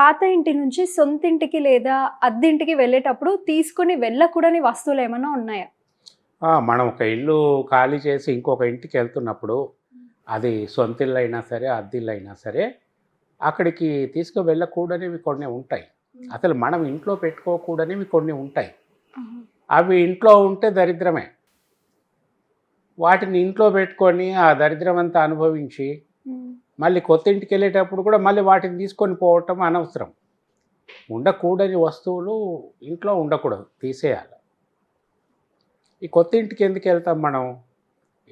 పాత ఇంటి నుంచి సొంత ఇంటికి లేదా అద్దెంటికి వెళ్ళేటప్పుడు తీసుకుని వెళ్ళకూడని వస్తువులు ఏమైనా ఉన్నాయా? మనం ఒక ఇల్లు ఖాళీ చేసి ఇంకొక ఇంటికి వెళ్తున్నప్పుడు అది సొంత ఇల్లు అయినా సరే అద్దె ఇల్లు అయినా సరే అక్కడికి తీసుకు వెళ్ళకూడనివి కొన్ని ఉంటాయి. అసలు మనం ఇంట్లో పెట్టుకోకూడనివి కొన్ని ఉంటాయి. అవి ఇంట్లో ఉంటే దరిద్రమే. వాటిని ఇంట్లో పెట్టుకొని ఆ దరిద్రం అంతా అనుభవించి మళ్ళీ కొత్త ఇంటికి వెళ్ళేటప్పుడు కూడా మళ్ళీ వాటిని తీసుకొని పోవటం అనవసరం. ఉండకూడని వస్తువులు ఇంట్లో ఉండకూడదు తీసేయాలి. ఈ కొత్త ఇంటికి ఎందుకు వెళ్తాం మనం?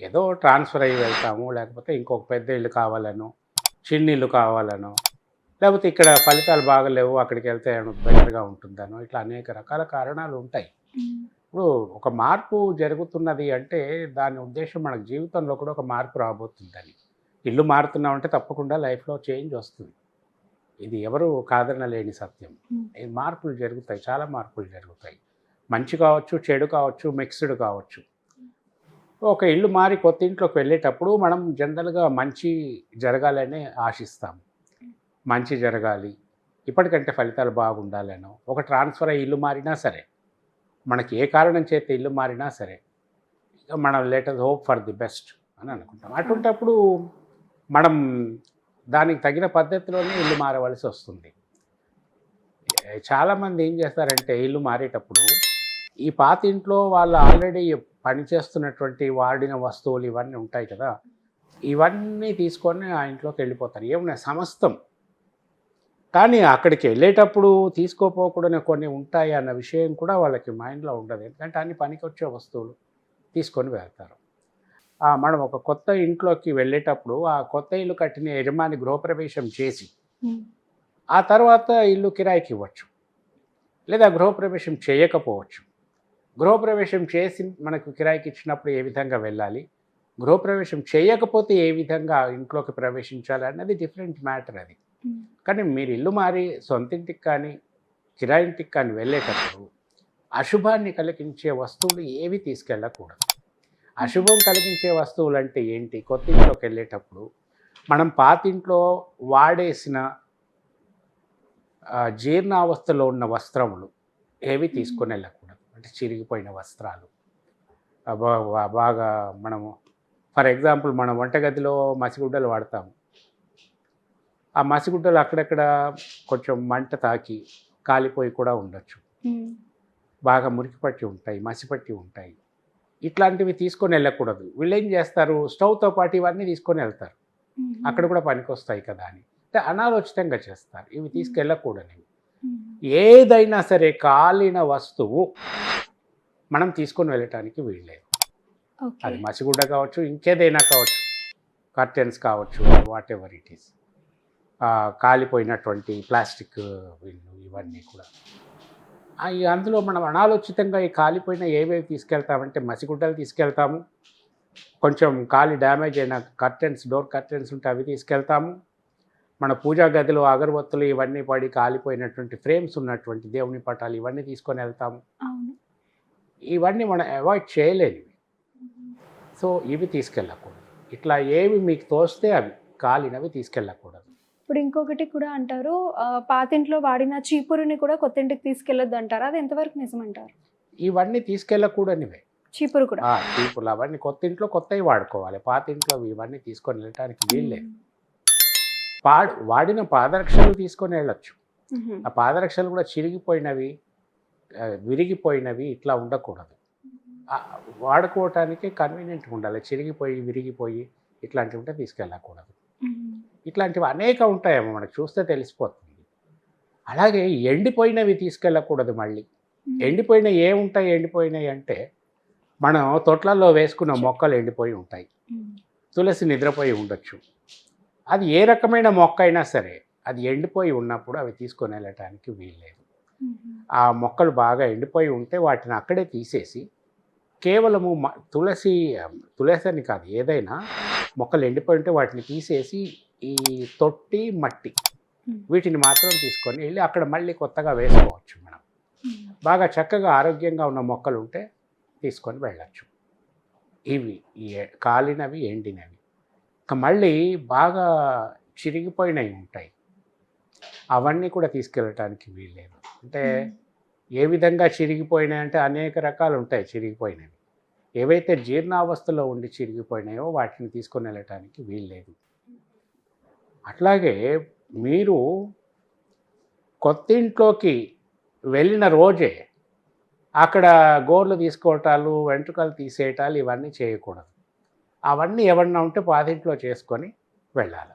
ఏదో ట్రాన్స్ఫర్ అయ్యి వెళ్తాము లేకపోతే ఇంకొక పెద్ద ఇల్లు కావాలనో చిన్న ఇల్లు కావాలనో లేకపోతే ఇక్కడ ఫలితాలు బాగలేవు అక్కడికి వెళ్తే బెటర్గా ఉంటుందనో ఇట్లా అనేక రకాల కారణాలు ఉంటాయి. ఇప్పుడు ఒక మార్పు జరుగుతున్నది అంటే దాని ఉద్దేశం మనకు జీవితంలో కూడా ఒక మార్పు రాబోతుందని. ఇల్లు మారుతున్నామంటే తప్పకుండా లైఫ్లో చేంజ్ వస్తుంది. ఇది ఎవరు కాదనలేని సత్యం. మార్పులు జరుగుతాయి చాలా మార్పులు జరుగుతాయి. మంచి కావచ్చు చెడు కావచ్చు మిక్స్డ్ కావచ్చు. ఒక ఇల్లు మారి కొత్త ఇంట్లోకి వెళ్ళేటప్పుడు మనం జనరల్గా మంచి జరగాలని ఆశిస్తాం. మంచి జరగాలి. ఇప్పటికంటే ఫలితాలు బాగుండాలనో ఒక ట్రాన్స్ఫర్ అయ్యి ఇల్లు మారినా సరే మనకి ఏ కారణం చేత ఇల్లు మారినా సరే ఇక మనం later hope for the best అని అనుకుంటాం. అటువంటప్పుడు మనం దానికి తగిన పద్ధతిలోనే ఇల్లు మారవలసి వస్తుంది. చాలామంది ఏం చేస్తారంటే ఇల్లు మారేటప్పుడు ఈ పాత ఇంట్లో వాళ్ళు ఆల్రెడీ పనిచేస్తున్నటువంటి వాడిన వస్తువులు ఇవన్నీ ఉంటాయి కదా ఇవన్నీ తీసుకొని ఆ ఇంట్లోకి వెళ్ళిపోతారు. ఏమున్నాయి సమస్తం. కానీ అక్కడికి వెళ్ళేటప్పుడు తీసుకోపోకూడని కొన్ని ఉంటాయి అన్న విషయం కూడా వాళ్ళకి మైండ్లో ఉండదు. ఎందుకంటే అన్ని పనికొచ్చే వస్తువులు తీసుకొని వెళ్తారు. మనం ఒక కొత్త ఇంట్లోకి వెళ్ళేటప్పుడు ఆ కొత్త ఇల్లు కట్టిన యజమాని గృహప్రవేశం చేసి ఆ తర్వాత ఇల్లు కిరాయికి ఇవ్వచ్చు. లేదా గృహప్రవేశం చేయకపోవచ్చు. గృహప్రవేశం చేసి మనకు కిరాయికి ఇచ్చినప్పుడు ఏ విధంగా వెళ్ళాలి? గృహప్రవేశం చేయకపోతే ఏ విధంగా ఇంట్లోకి ప్రవేశించాలి అన్నది డిఫరెంట్ మ్యాటర్ అది. కానీ మీరు ఇల్లు మారి సొంత ఇంటికి కానీ కిరాయి ఇంటికి కానీ వెళ్ళేటప్పుడు అశుభాన్ని కలిగించే వస్తువులు ఏవి తీసుకెళ్ళకూడదు. అశుభం కలిగించే వస్తువులు అంటే ఏంటి? కొత్త ఇంట్లోకి వెళ్ళేటప్పుడు మనం పాత ఇంట్లో వాడేసిన జీర్ణావస్థలో ఉన్న వస్త్రములు ఏవి తీసుకొని వెళ్ళకూడదు అంటే చిరిగిపోయిన వస్త్రాలు. బాగా మనము ఫర్ ఎగ్జాంపుల్ మనం వంటగదిలో మసిగుడ్డలు వాడతాము. ఆ మసిగుడ్డలు అక్కడక్కడ కొంచెం మంట తాకి కాలిపోయి కూడా ఉండొచ్చు. బాగా మురికి పట్టి ఉంటాయి మసిపట్టి ఉంటాయి. ఇట్లాంటివి తీసుకొని వెళ్ళకూడదు. వీళ్ళు ఏం చేస్తారు స్టవ్తో పాటు ఇవన్నీ తీసుకొని వెళ్తారు. అక్కడ కూడా పనికొస్తాయి కదా అని. అంటే అనాలోచితంగా చేస్తారు. ఇవి తీసుకెళ్ళకూడనివి. ఏదైనా సరే కాలిన వస్తువు మనం తీసుకొని వెళ్ళటానికి వీల్లేదు. ఓకే. అది మసిగుడ్డ కావచ్చు ఇంకేదైనా కావచ్చు. కర్టెన్స్ కావచ్చు వాట్ ఎవర్ ఇట్ ఈస్ కాలిపోయినటువంటి ప్లాస్టిక్ వీళ్ళు ఇవన్నీ కూడా. అందులో మనం అనాలోచితంగా ఈ కాలిపోయిన ఏవేవి తీసుకెళ్తామంటే మసిగుడ్డలు తీసుకెళ్తాము. కొంచెం కాలి డ్యామేజ్ అయిన కర్టెన్స్ డోర్ కర్టెన్స్ ఉంటే అవి తీసుకెళ్తాము. మన పూజా గదిలో అగరబత్తులు ఇవన్నీ పడి కాలిపోయినటువంటి ఫ్రేమ్స్ ఉన్నటువంటి దేవుని పటాలు ఇవన్నీ తీసుకొని వెళ్తాము. ఇవన్నీ మనం అవాయిడ్ చేయలేనివి. సో ఇవి తీసుకెళ్ళకూడదు. ఇట్లా ఏవి మీకు తోస్తే అవి కాలినవి తీసుకెళ్ళకూడదు. ఇప్పుడు ఇంకొకటి కూడా అంటారు పాతింట్లో వాడిన చీపురుని కూడా కొత్త ఇంటికి తీసుకెళ్ళొద్దు అంటారు అది ఎంతవరకు నిజం అంటారు ఇవన్నీ తీసుకెళ్ళకూడనివే. చీపురు కూడా. ఆ, చీపులు అవన్నీ కొత్త ఇంట్లో కొత్తవి వాడుకోవాలి. పాత ఇంట్లో ఇవన్నీ తీసుకొని వెళ్ళటానికి వీల్లేదు. పాడు వాడిన పాదరక్షలు తీసుకొని వెళ్ళొచ్చు. ఆ పాదరక్షలు కూడా చిరిగిపోయినవి విరిగిపోయినవి ఇట్లా ఉండకూడదు. వాడుకోవటానికి కన్వీనియంట్గా ఉండాలి. చిరిగిపోయి విరిగిపోయి ఇట్లాంటివి ఉంటే తీసుకెళ్ళకూడదు. ఇట్లాంటివి అనేక ఉంటాయేమో మనకు చూస్తే తెలిసిపోతుంది. అలాగే ఎండిపోయినవి తీసుకెళ్ళకూడదు మళ్ళీ. ఎండిపోయిన ఏ ఉంటాయి ఎండిపోయినాయి అంటే మనం తొట్లల్లో వేసుకున్న మొక్కలు ఎండిపోయి ఉంటాయి. తులసి నిద్రపోయి ఉండొచ్చు. అది ఏ రకమైన మొక్క అయినా సరే అది ఎండిపోయి ఉన్నప్పుడు అవి తీసుకొని వెళ్ళటానికి వీల్లేదు. ఆ మొక్కలు బాగా ఎండిపోయి ఉంటే వాటిని అక్కడే తీసేసి కేవలము తులసి తులసి అని కాదు ఏదైనా మొక్కలు ఎండిపోయి ఉంటే వాటిని తీసేసి ఈ తొట్టి మట్టి మ్మ్. వీటిని మాత్రం తీసుకొని వెళ్ళి అక్కడ మళ్ళీ కొత్తగా వేసుకోవచ్చు మనం. మ్మ్. బాగా చక్కగా ఆరోగ్యంగా ఉన్న మొక్కలు ఉంటే తీసుకొని వెళ్ళచ్చు. ఇవి ఈ కాలినవి ఎండినవి. ఇక మళ్ళీ బాగా చిరిగిపోయినవి ఉంటాయి. అవన్నీ కూడా తీసుకెళ్ళటానికి వీల్లేదు. అంటే ఏ విధంగా చిరిగిపోయినాయి అంటే అనేక రకాలు ఉంటాయి చిరిగిపోయినవి. ఏవైతే జీర్ణావస్థలో ఉండి చిరిగిపోయినాయో వాటిని తీసుకొని వెళ్ళటానికి వీల్లేదు. అట్లాగే మీరు కొత్త ఇంట్లోకి వెళ్ళిన రోజే అక్కడ గోర్లు తీసుకోవటాలు వెంట్రుకలు తీసేయటాలు ఇవన్నీ చేయకూడదు. అవన్నీ ఎవరన్నా ఉంటే పాతింట్లో చేసుకొని వెళ్ళాలి.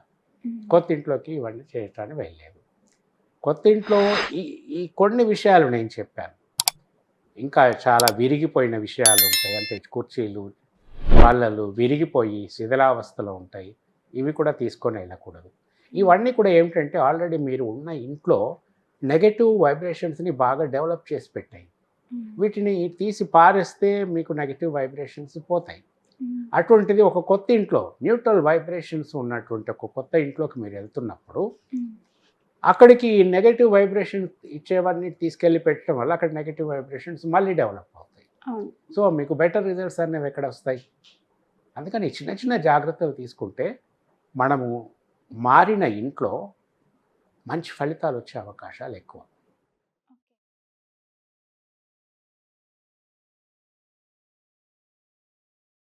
కొత్త ఇంట్లోకి ఇవన్నీ చేయటానికి వెళ్ళలేదు. కొత్త ఇంట్లో ఈ ఈ కొన్ని విషయాలు నేను చెప్పాను. ఇంకా చాలా విరిగిపోయిన విషయాలు ఉంటాయి. అంటే కుర్చీలు వాళ్ళలు విరిగిపోయి శిథిలావస్థలో ఉంటాయి. ఇవి కూడా తీసుకొని వెళ్ళకూడదు. ఇవన్నీ కూడా ఏమిటంటే ఆల్రెడీ మీరు ఉన్న ఇంట్లో నెగటివ్ వైబ్రేషన్స్ని బాగా డెవలప్ చేసి పెట్టాయి. వీటిని తీసి పారేస్తే మీకు నెగటివ్ వైబ్రేషన్స్ పోతాయి. అటువంటిది ఒక కొత్త ఇంట్లో న్యూట్రల్ వైబ్రేషన్స్ ఉన్నటువంటి ఒక కొత్త ఇంట్లోకి మీరు వెళ్తున్నప్పుడు అక్కడికి నెగటివ్ వైబ్రేషన్ ఇచ్చేవన్నీ తీసుకెళ్ళి పెట్టడం వల్ల అక్కడ నెగటివ్ వైబ్రేషన్స్ మళ్ళీ డెవలప్ అవుతాయి. సో మీకు బెటర్ రిజల్ట్స్ అనేవి ఎక్కడ వస్తాయి? అందుకని చిన్న చిన్న జాగ్రత్తలు తీసుకుంటే మనము మారిన ఇంట్లో మంచి ఫలితాలు వచ్చే అవకాశాలు ఎక్కువ.